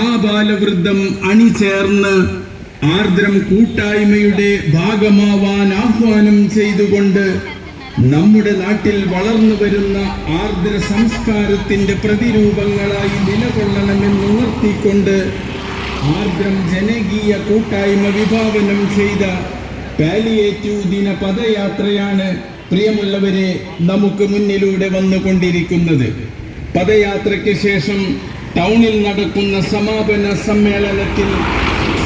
ആ ബാലവൃദ്ധം അണിചേർന്ന് ആർദ്രം കൂട്ടായ്മയുടെ ഭാഗമാവാൻ ആഹ്വാനം ചെയ്തുകൊണ്ട് നമ്മുടെ നാട്ടിൽ വളർന്നു വരുന്ന ആർദ്ര സംസ്കാരത്തിന്റെ പ്രതിരൂപങ്ങളായി നിലകൊള്ളണമെന്ന് ഉണർത്തിക്കൊണ്ട് ആർദ്രം ജനകീയ കൂട്ടായ്മ വിഭാവനം ചെയ്ത പാലിയേറ്റീവ് ദിന പദയാത്രയാണ് പ്രിയമുള്ളവരെ നമുക്ക് മുന്നിലൂടെ വന്നുകൊണ്ടിരിക്കുന്നത്. പദയാത്രയ്ക്ക് ശേഷം ടൗണിൽ നടക്കുന്ന സമാപന സമ്മേളനത്തിൽ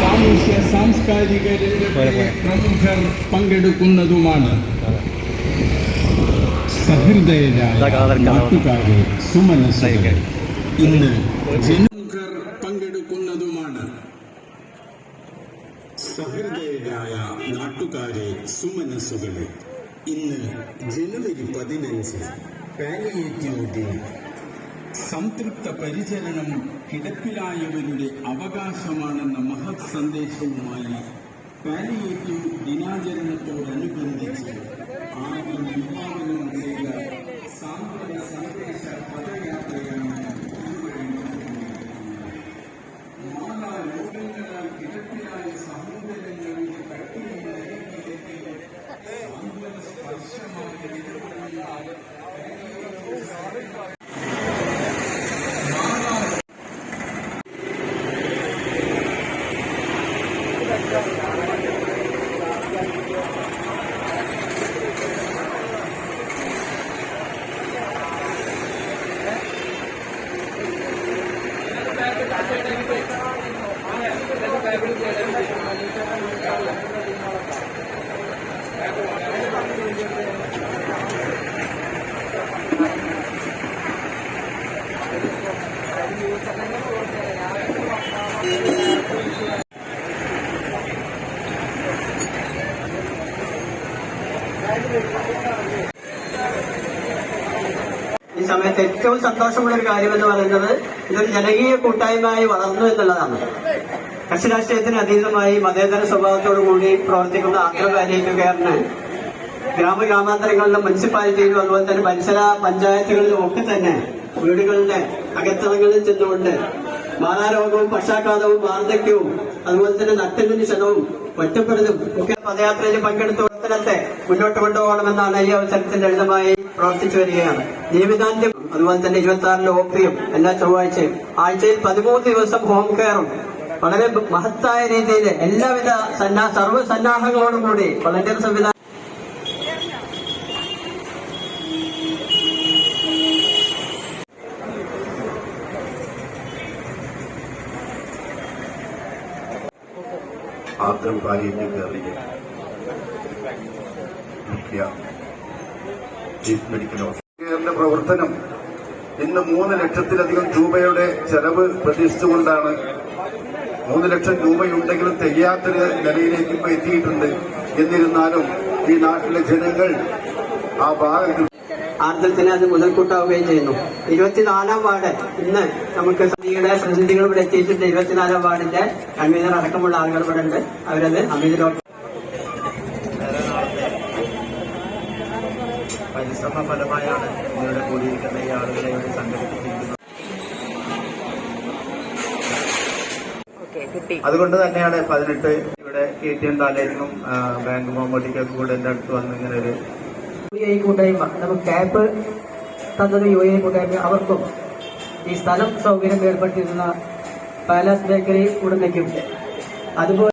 സാമൂഹ്യ സാംസ്കാരിക രംഗത്തെ പ്രമുഖർ പങ്കെടുക്കുന്നതുമാണ്. സഹൃദയരായ നാട്ടുകാരെ സുമനസ്സുകൾ. ഇന്ന് ജനമുഖർ പങ്കെടുക്കുന്നതുമാണ്. സഹൃദയരായ നാട്ടുകാരെ ഇന്ന് ജനുവരി പതിനഞ്ച് പാലിയേറ്റീവ് ദിനം സംതൃപ്ത പരിചരണം കിടപ്പിലായവരുടെ അവകാശമാണെന്ന മഹത് സന്ദേശവുമായി പാലിയേറ്റീവ് ദിനാചരണത്തോടനുബന്ധിച്ച് സഹോദരങ്ങളുടെ കട്ടിലിൽ സ്പർശമായ സാന്ത്വന സ്പർശമായി ഇടപെടുന്ന ഈ സമയത്ത് ഏറ്റവും സന്തോഷമുള്ള ഒരു കാര്യം എന്ന് പറയുന്നത് ഇതൊരു ജനകീയ കൂട്ടായ്മയായി വളർന്നു എന്നുള്ളതാണ്. കക്ഷി രാഷ്ട്രീയത്തിന് അതീതമായി മതേതര സ്വഭാവത്തോടു കൂടി പ്രവർത്തിക്കുന്ന ആഗ്രഹ പാലിയേറ്റീവുകാരന് ഗ്രാമ ഗ്രാമാന്തരങ്ങളിലും മുനിസിപ്പാലിറ്റിയിലും അതുപോലെ തന്നെ പരിസര പഞ്ചായത്തുകളിലും ഒക്കെ തന്നെ വീടുകളുടെ അകത്തളങ്ങളിൽ ചെന്നുകൊണ്ട് മാറാരോഗവും പക്ഷാഘാതവും വാർദ്ധക്യവും അതുപോലെ തന്നെ നട്ടലിന് ക്ഷണവും ഒറ്റപ്പെടലും ഒക്കെ പദയാത്രയിൽ പങ്കെടുത്ത പ്രവർത്തനത്തെ മുന്നോട്ട് കൊണ്ടുപോകണമെന്നാണ് ഈ അവസരത്തിൽ ലളിതമായി പ്രവർത്തിച്ചു വരികയാണ്. ജീവിതാന്ത്യം അതുപോലെ തന്നെ ഇരുപത്തി ആറിലെ ഓപ്പിയും എല്ലാ ചൊവ്വാഴ്ചയും ആഴ്ചയിൽ പതിമൂന്ന് ദിവസം ഹോം കെയറും വളരെ മഹത്തായ രീതിയിൽ എല്ലാവിധ സന്നാ സർവ സന്നാഹങ്ങളോടും കൂടി വളണ്ടിയർ സംവിധാനം പാലിയേറ്റീവ് കെയറിലെ മുഖ്യ ചീഫ് മെഡിക്കൽ ഓഫീസറിന്റെ പ്രവർത്തനം ഇന്ന് മൂന്ന് ലക്ഷത്തിലധികം രൂപയുടെ ചെലവ് പ്രതീക്ഷിച്ചുകൊണ്ടാണ് മൂന്ന് ലക്ഷം രൂപയുണ്ടെങ്കിലും തികയാത്തൊരു നിലയിലേക്ക് ഇപ്പൊ എത്തിയിട്ടുണ്ട്. എന്നിരുന്നാലും ഈ നാട്ടിലെ ജനങ്ങൾ ആ ഭാഗം ആർദ്രത്തിന് അത് മുതൽക്കൂട്ടാവുകയും ചെയ്യുന്നു. ഇരുപത്തിനാലാം വാർഡ് ഇന്ന് നമുക്ക് സമിതിയുടെ പ്രതിനിധികൾ ഇവിടെ എത്തിയിട്ടുണ്ട്. ഇരുപത്തിനാലാം വാർഡിന്റെ കൺവീനർ അടക്കമുള്ള ആളുകൾ ഇവിടെ ഉണ്ട്. അവരത് അമിതിലോട്ട് ഡോക്ടർ പരിശ്രമ ഫലമായാണ് ഇവിടെ കൂടിയിരിക്കുന്ന ഈ ആളുകളെ ഇവിടെ സംഘടിപ്പിച്ചിരിക്കുന്നത്. അതുകൊണ്ട് തന്നെയാണ് പതിനെട്ട് ഇവിടെ കെ ടി എം താലേക്കും ബാങ്ക് മോമോട്ടിക്കൊക്കെ കൂടെ എന്റെ അടുത്ത് വന്ന് ഇങ്ങനെ ഒരു എ കൂട്ടായ്മ. നമുക്ക് ക്യാപ്പ് തന്നത് യു എ കൂട്ടായ്മ അവർക്കും ഈ സ്ഥലം സൗകര്യം ഏർപ്പെടുത്തിയിരുന്ന പാലസ് ബേക്കറി ഉടമയ്ക്കും. അതുപോലെ